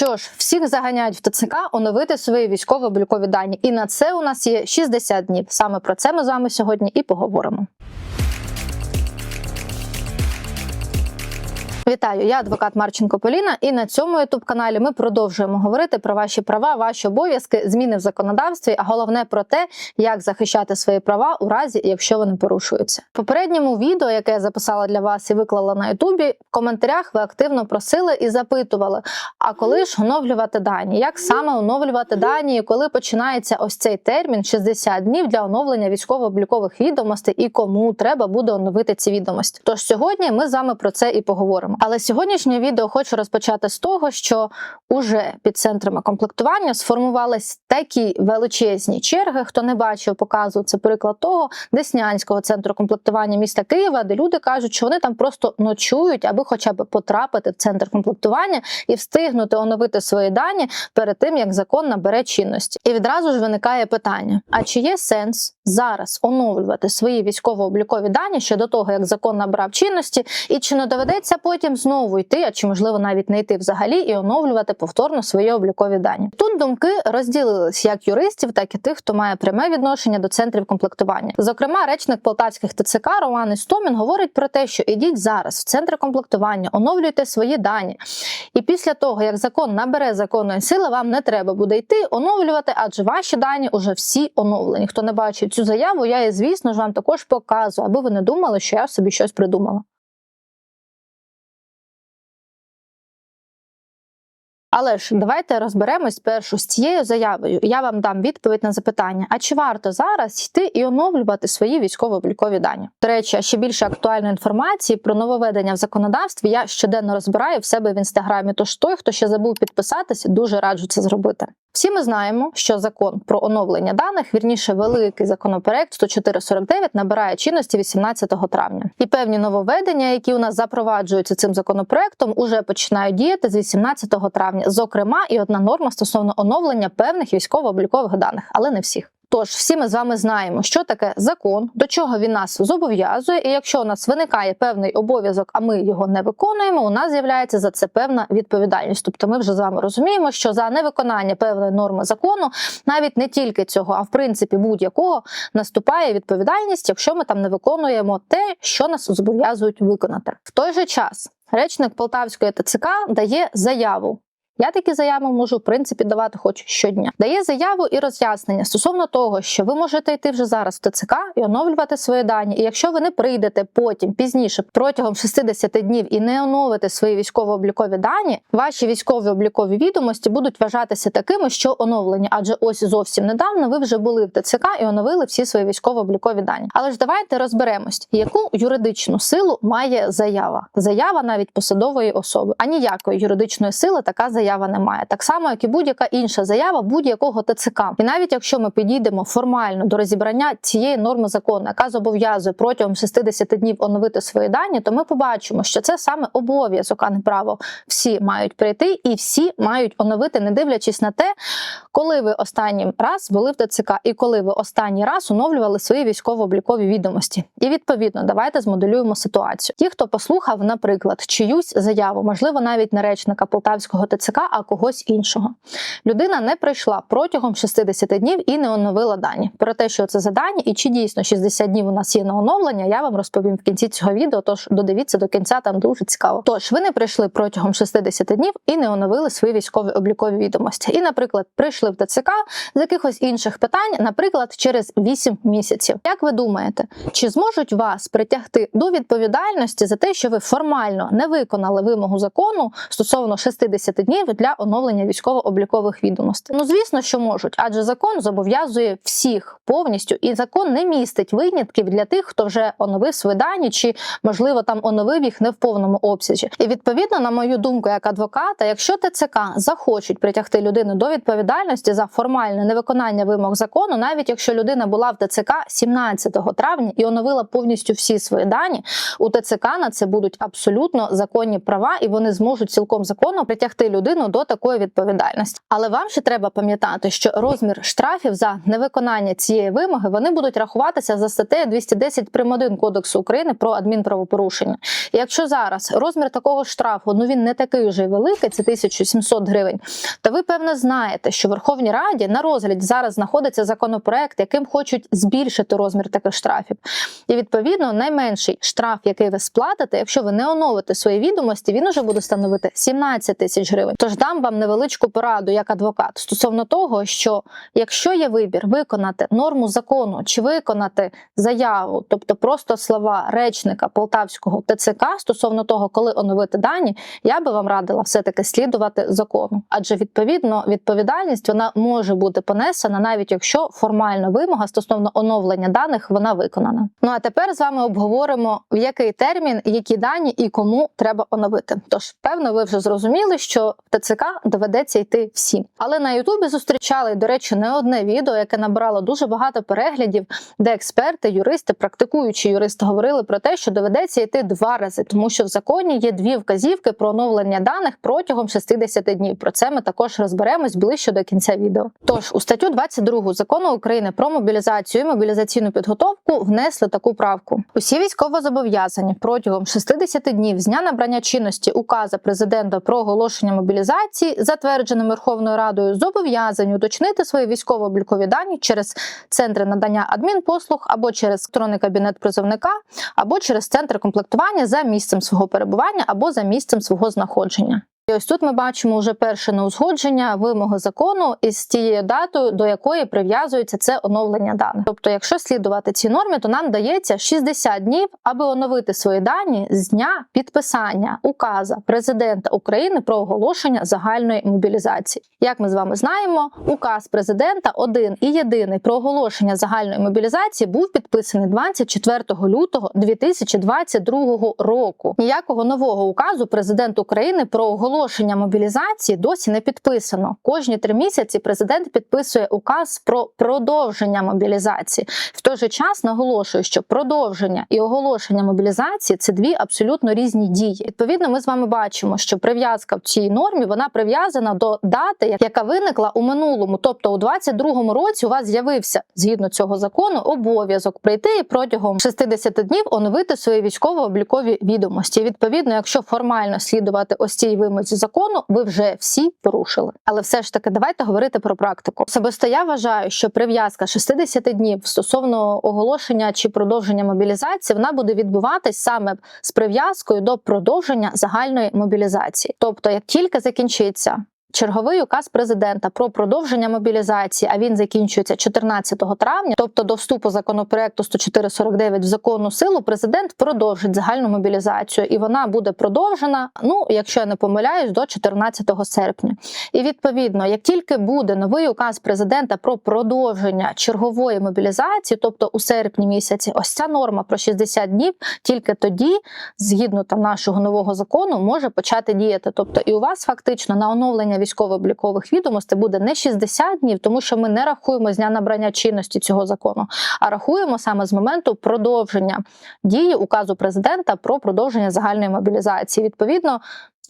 Що ж, всіх заганяють в ТЦК оновити свої військово-облікові дані, і на це у нас є 60 днів. Саме про це ми з вами сьогодні і поговоримо. Вітаю, я адвокат Марченко Поліна, і на цьому youtube каналі ми продовжуємо говорити про ваші права, ваші обов'язки, зміни в законодавстві, а головне про те, як захищати свої права у разі, якщо вони порушуються. В попередньому відео, яке я записала для вас і виклала на Ютубі, в коментарях ви активно просили і запитували: а коли ж оновлювати дані? Як саме оновлювати дані, і коли починається ось цей термін 60 днів для оновлення військово-облікових відомостей і кому треба буде оновити ці відомості? Тож сьогодні ми з вами про це і поговоримо. Але сьогоднішнє відео хочу розпочати з того, що уже під центрами комплектування сформувались такі величезні черги. Хто не бачив показу, це приклад того Деснянського центру комплектування міста Києва, де люди кажуть, що вони там просто ночують, аби хоча б потрапити в центр комплектування і встигнути оновити свої дані перед тим, як закон набере чинності. І відразу ж виникає питання: а чи є сенс зараз оновлювати свої військово-облікові дані ще до того, як закон набрав чинності, і чи не доведеться потім знову йти, а чи можливо навіть не йти взагалі і оновлювати повторно свої облікові дані? Тут думки розділились як юристів, так і тих, хто має пряме відношення до центрів комплектування. Зокрема, речник полтавських ТЦК Роман Істомін говорить про те, що ідіть зараз в центри комплектування, оновлюйте свої дані. І після того, як закон набере законної сили, вам не треба буде йти оновлювати, адже ваші дані уже всі оновлені. Хто не бачив цю заяву, я звісно ж, вам також показую, аби ви не думали, що я собі щось придумала. Але ж давайте розберемось спершу з цією заявою. Я вам дам відповідь на запитання: а чи варто зараз йти і оновлювати свої військово-облікові дані? До речі, ще більше актуальної інформації про нововведення в законодавстві я щоденно розбираю в себе в інстаграмі. Тож той, хто ще забув підписатися, дуже раджу це зробити. Всі ми знаємо, що закон про оновлення даних, вірніше, великий законопроект 10449 набирає чинності 18 травня. І певні нововведення, які у нас запроваджуються цим законопроектом, уже починають діяти з 18 травня. Зокрема, і одна норма стосовно оновлення певних військово-облікових даних, але не всіх. Тож всі ми з вами знаємо, що таке закон, до чого він нас зобов'язує, і якщо у нас виникає певний обов'язок, а ми його не виконуємо, у нас з'являється за це певна відповідальність. Тобто, ми вже з вами розуміємо, що за невиконання певної норми закону, навіть не тільки цього, а в принципі будь-якого наступає відповідальність, якщо ми там не виконуємо те, що нас зобов'язують виконати. В той же час речник Полтавської ТЦК дає заяву. Я такі заяви можу в принципі давати хоч щодня. Дає заяву і роз'яснення стосовно того, що ви можете йти вже зараз в ТЦК і оновлювати свої дані. І якщо ви не прийдете потім пізніше протягом 60 днів і не оновите свої військово-облікові дані, ваші військові облікові відомості будуть вважатися такими, що оновлені, адже ось зовсім недавно ви вже були в ТЦК і оновили всі свої військово-облікові дані. Але ж давайте розберемось, яку юридичну силу має заява. Заява навіть посадової особи, а ніякої юридичної сили така заява заява немає. Так само, як і будь-яка інша заява будь-якого ТЦК. І навіть якщо ми підійдемо формально до розібрання цієї норми закону, яка зобов'язує протягом 60 днів оновити свої дані, то ми побачимо, що це саме обов'язок, а не право. Всі мають прийти і всі мають оновити, не дивлячись на те, коли ви останній раз були в ТЦК і коли ви останній раз оновлювали свої військово-облікові відомості. І відповідно, давайте змоделюємо ситуацію. Ті, хто послухав, наприклад, чиюсь заяву, можливо, навіть не речника Полтавського ТЦК, а когось іншого. Людина не прийшла протягом 60 днів і не оновила дані. Про те, що це за дані і чи дійсно 60 днів у нас є на оновлення, я вам розповім в кінці цього відео. Тож додивіться до кінця, там дуже цікаво. Тож ви не прийшли протягом 60 днів і не оновили свої військові облікові відомості. І, наприклад, прийшли в ТЦК з якихось інших питань, наприклад, через 8 місяців. Як ви думаєте, чи зможуть вас притягти до відповідальності за те, що ви формально не виконали вимогу закону стосовно 60 днів для оновлення військово-облікових відомостей? Ну звісно, що можуть, адже закон зобов'язує всіх повністю, і закон не містить винятків для тих, хто вже оновив свої дані, чи можливо там оновив їх не в повному обсязі. І відповідно, на мою думку, як адвоката, якщо ТЦК захочуть притягти людину до відповідальності за формальне невиконання вимог закону, навіть якщо людина була в ТЦК 17 травня і оновила повністю всі свої дані, у ТЦК на це будуть абсолютно законні права, і вони зможуть цілком законно притягти людину людину до такої відповідальності. Але вам ще треба пам'ятати, що розмір штрафів за невиконання цієї вимоги вони будуть рахуватися за статтею 210 прим. 1 Кодексу України про адмінправопорушення. І якщо зараз розмір такого штрафу ну він не такий вже великий, це 1700 гривень, то ви певно знаєте, що в Верховній Раді на розгляді зараз знаходиться законопроект, яким хочуть збільшити розмір таких штрафів. І відповідно найменший штраф, який ви сплатите, якщо ви не оновите свої відомості, він уже буде становити 17 тисяч гривень. Тож дам вам невеличку пораду як адвокат стосовно того, що якщо є вибір виконати норму закону чи виконати заяву, тобто просто слова речника Полтавського ТЦК стосовно того, коли оновити дані, я би вам радила все таки слідувати закону, адже відповідно відповідальність вона може бути понесена, навіть якщо формальна вимога стосовно оновлення даних вона виконана. Ну а тепер з вами обговоримо в який термін, які дані і кому треба оновити. Тож, певно, ви вже зрозуміли, що ТЦК доведеться йти всім. Але на Ютубі зустрічали, до речі, не одне відео, яке набрало дуже багато переглядів, де експерти, юристи, практикуючі юристи говорили про те, що доведеться йти два рази, тому що в законі є дві вказівки про оновлення даних протягом 60 днів. Про це ми також розберемось ближче до кінця відео. Тож у статтю 22 закону України про мобілізацію і мобілізаційну підготовку внесли таку правку. Усі військовозобов'язані протягом 60 днів з дня набрання чинності указа президента про оголошення мобілізації, затвердженим Верховною Радою, зобов'язані уточнити свої військово-облікові дані через центри надання адмінпослуг або через електронний кабінет призовника, або через центр комплектування за місцем свого перебування або за місцем свого знаходження. Ось тут ми бачимо вже перше неузгодження вимоги закону із тією датою, до якої прив'язується це оновлення даних. Тобто, якщо слідувати цій нормі, то нам дається 60 днів, аби оновити свої дані з дня підписання указа президента України про оголошення загальної мобілізації. Як ми з вами знаємо, указ президента один і єдиний про оголошення загальної мобілізації був підписаний 24 лютого 2022 року. Ніякого нового указу президент України про оголошення оголошення мобілізації досі не підписано. Кожні три місяці президент підписує указ про продовження мобілізації. В той же час наголошую, що продовження і оголошення мобілізації це дві абсолютно різні дії. Відповідно, ми з вами бачимо, що прив'язка в цій нормі вона прив'язана до дати, яка виникла у минулому, тобто у 22-му році у вас з'явився згідно цього закону обов'язок прийти і протягом 60 днів оновити свої військово-облікові відомості. Відповідно, якщо формально слідувати ось цій вимозі закону, ви вже всі порушили. Але все ж таки, давайте говорити про практику. Особисто я вважаю, що прив'язка 60 днів стосовно оголошення чи продовження мобілізації, вона буде відбуватись саме з прив'язкою до продовження загальної мобілізації. Тобто, як тільки закінчиться Черговий указ президента про продовження мобілізації, а він закінчується 14 травня. Тобто до вступу законопроекту 104.49 в законну силу, президент продовжить загальну мобілізацію, і вона буде продовжена. Ну, якщо я не помиляюсь, до 14 серпня. І відповідно, як тільки буде новий указ президента про продовження чергової мобілізації, тобто у серпні місяці, ось ця норма про 60 днів, тільки тоді, згідно там нашого нового закону, може почати діяти. Тобто, і у вас фактично на оновлення військово-облікових відомостей буде не 60 днів, тому що ми не рахуємо з дня набрання чинності цього закону, а рахуємо саме з моменту продовження дії указу президента про продовження загальної мобілізації. Відповідно.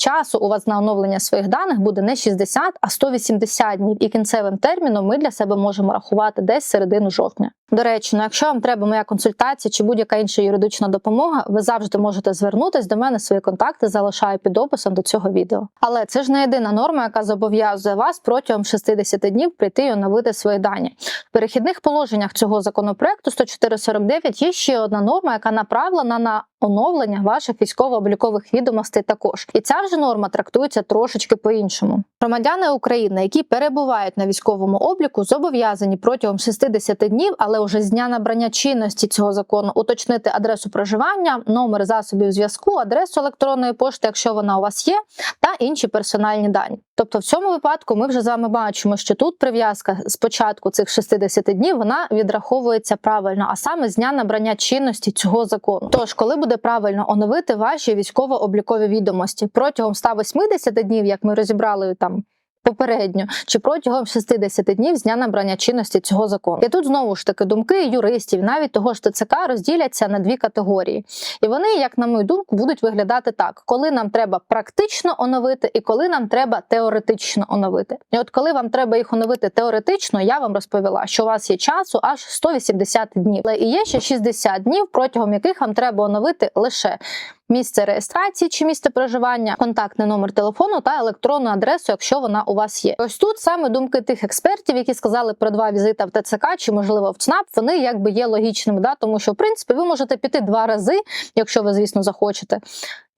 Часу у вас на оновлення своїх даних буде не 60, а 180 днів, і кінцевим терміном ми для себе можемо рахувати десь середину жовтня. До речі, ну якщо вам треба моя консультація чи будь-яка інша юридична допомога, ви завжди можете звернутися до мене. Свої контакти залишаю під описом до цього відео. Але це ж не єдина норма, яка зобов'язує вас протягом 60 днів прийти і оновити свої дані. В перехідних положеннях цього законопроекту 104.49 є ще одна норма, яка направлена на оновлення ваших військово-облікових відомостей. Також і ця вже норма трактується трошечки по-іншому. Громадяни України, які перебувають на військовому обліку, зобов'язані протягом 60 днів, але вже з дня набрання чинності цього закону уточнити адресу проживання, номер засобів зв'язку, адресу електронної пошти, якщо вона у вас є, та інші персональні дані. Тобто, в цьому випадку ми вже з вами бачимо, що тут прив'язка з початку цих 60 днів вона відраховується правильно, а саме з дня набрання чинності цього закону. Тож, коли буде правильно оновити ваші військово-облікові відомості. Протягом 180 днів, як ми розібрали там попередньо чи протягом 60 днів з дня набрання чинності цього закону. І тут знову ж таки думки юристів, навіть того ж ТЦК розділяться на дві категорії, і вони, як на мою думку, будуть виглядати так: коли нам треба практично оновити, і коли нам треба теоретично оновити. І от коли вам треба їх оновити теоретично, я вам розповіла, що у вас є часу аж 180 днів, але і є ще 60 днів, протягом яких вам треба оновити лише місце реєстрації чи місце проживання, контактний номер телефону та електронну адресу, якщо вона у вас є. Ось тут саме думки тих експертів, які сказали про два візита в ТЦК чи можливо в ЦНАП, вони якби є логічними, да тому що в принципі ви можете піти два рази, якщо ви, звісно, захочете.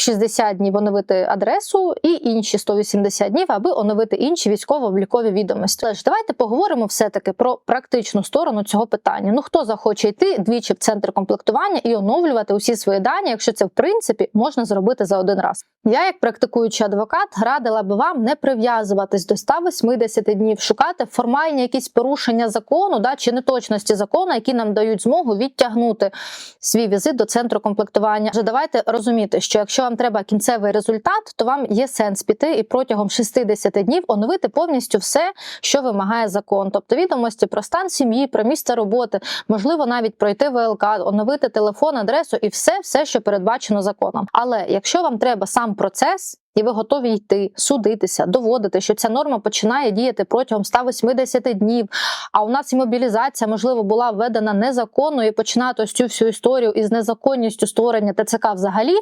60 днів оновити адресу і інші 180 днів, аби оновити інші військово-облікові відомості. Але ж давайте поговоримо все-таки про практичну сторону цього питання. Ну хто захоче йти двічі в центр комплектування і оновлювати усі свої дані, якщо це в принципі можна зробити за один раз. Я, як практикуючий адвокат, радила би вам не прив'язуватись до 180 днів, шукати формальні якісь порушення закону, да чи неточності закону, які нам дають змогу відтягнути свій візит до центру комплектування. Вже давайте розуміти, що якщо вам треба кінцевий результат, то вам є сенс піти і протягом 60 днів оновити повністю все, що вимагає закон, тобто відомості про стан сім'ї, про місце роботи, можливо, навіть пройти ВЛК, оновити телефон, адресу і все, все, що передбачено законом. Але якщо вам треба сам процес. І ви готові йти, судитися, доводити, що ця норма починає діяти протягом 180 днів. А у нас і мобілізація, можливо, була введена незаконно і починати ось цю всю історію із незаконністю створення ТЦК взагалі,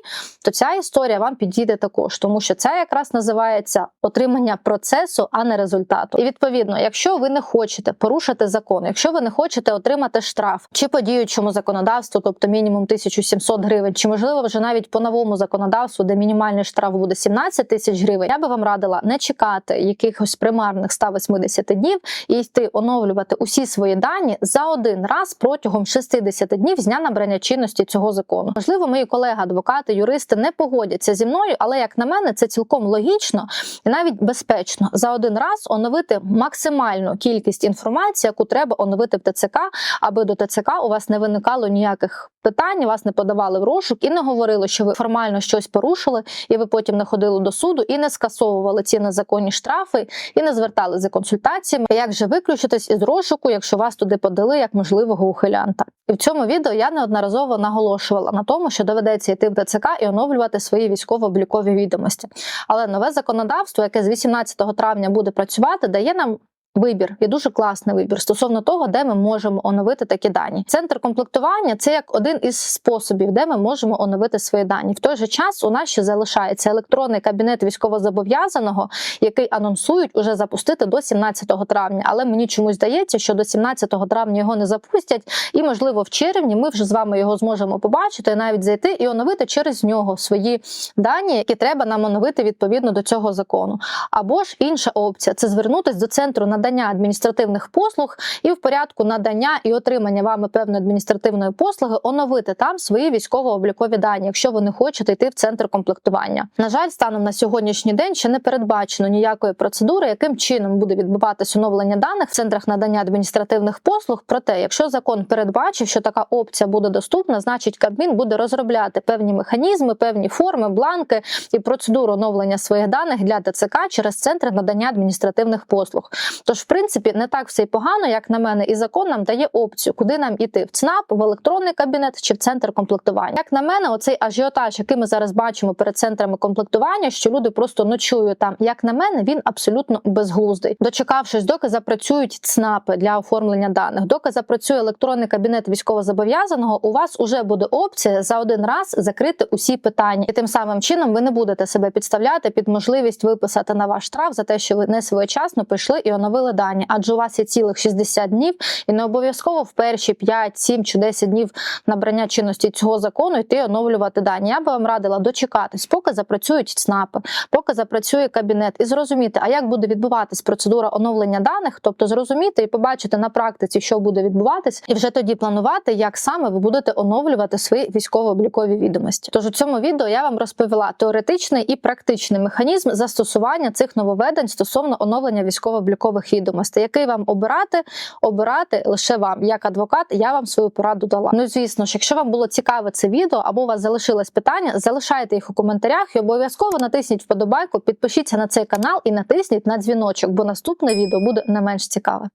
то ця історія вам підійде також, тому що це якраз називається отримання процесу, а не результату. І відповідно, якщо ви не хочете порушити закон, якщо ви не хочете отримати штраф чи по діючому законодавству, тобто мінімум 1700 гривень, чи можливо вже навіть по новому законодавству, де мінімальний штраф буде 17 17 тисяч гривень, я би вам радила не чекати якихось примарних 180 днів і йти оновлювати усі свої дані за один раз протягом 60 днів з дня набрання чинності цього закону. Можливо, мої колеги, адвокати, юристи не погодяться зі мною, але як на мене, це цілком логічно і навіть безпечно за один раз оновити максимальну кількість інформації, яку треба оновити в ТЦК, аби до ТЦК у вас не виникало ніяких питань, вас не подавали в розшук і не говорили, що ви формально щось порушили, і ви потім не ходили до суду і не скасовували ці незаконні штрафи, і не звертали за консультаціями. Як же виключитись із розшуку, якщо вас туди подали як можливого ухилянта? І в цьому відео я неодноразово наголошувала на тому, що доведеться йти в ДЦК і оновлювати свої військово-облікові відомості. Але нове законодавство, яке з 18 травня буде працювати, дає нам Вибір і дуже класний вибір стосовно того, де ми можемо оновити такі дані. Центр комплектування це як один із способів, де ми можемо оновити свої дані. В той же час у нас ще залишається електронний кабінет військовозобов'язаного, який анонсують уже запустити до 17 травня. Але мені чомусь здається, що до 17 травня його не запустять, і можливо в червні ми вже з вами його зможемо побачити, навіть зайти і оновити через нього свої дані, які треба нам оновити відповідно до цього закону. Або ж інша опція це звернутися до центру надання надання адміністративних послуг і в порядку надання і отримання вами певної адміністративної послуги оновити там свої військово-облікові дані, якщо ви не хочете йти в центр комплектування. На жаль, станом на сьогоднішній день ще не передбачено ніякої процедури, яким чином буде відбуватись оновлення даних в центрах надання адміністративних послуг. Проте, якщо закон передбачив, що така опція буде доступна, значить Кабмін буде розробляти певні механізми, певні форми, бланки і процедуру оновлення своїх даних для ТЦК через центри надання адміністративних послуг. Тож, в принципі, не так все й погано, як на мене, і закон нам дає опцію, куди нам іти в ЦНАП, в електронний кабінет чи в центр комплектування. Як на мене, оцей ажіотаж, який ми зараз бачимо перед центрами комплектування, що люди просто ночують там. Як на мене, він абсолютно безглуздий. Дочекавшись, доки запрацюють ЦНАПи для оформлення даних, доки запрацює електронний кабінет військовозобов'язаного, у вас уже буде опція за один раз закрити усі питання, і тим самим чином ви не будете себе підставляти під можливість виписати на ваш штраф за те, що ви не своєчасно прийшли і оновили оновили дані, адже у вас є цілих 60 днів, і не обов'язково в перші 5, 7 чи 10 днів набрання чинності цього закону йти оновлювати дані. Я би вам радила дочекатись, поки запрацюють ЦНАПи, поки запрацює кабінет, і зрозуміти, а як буде відбуватись процедура оновлення даних, тобто зрозуміти і побачити на практиці, що буде відбуватись, і вже тоді планувати, як саме ви будете оновлювати свої військово-облікові відомості. Тож у цьому відео я вам розповіла теоретичний і практичний механізм застосування цих нововведень стосовно оновлення військово-облікових конфіденційних відомостей, який вам обирати, обирати лише вам. Як адвокат, я вам свою пораду дала. Ну звісно ж, якщо вам було цікаве це відео або у вас залишилось питання, залишайте їх у коментарях і обов'язково натисніть вподобайку, підпишіться на цей канал і натисніть на дзвіночок, бо наступне відео буде не менш цікаве.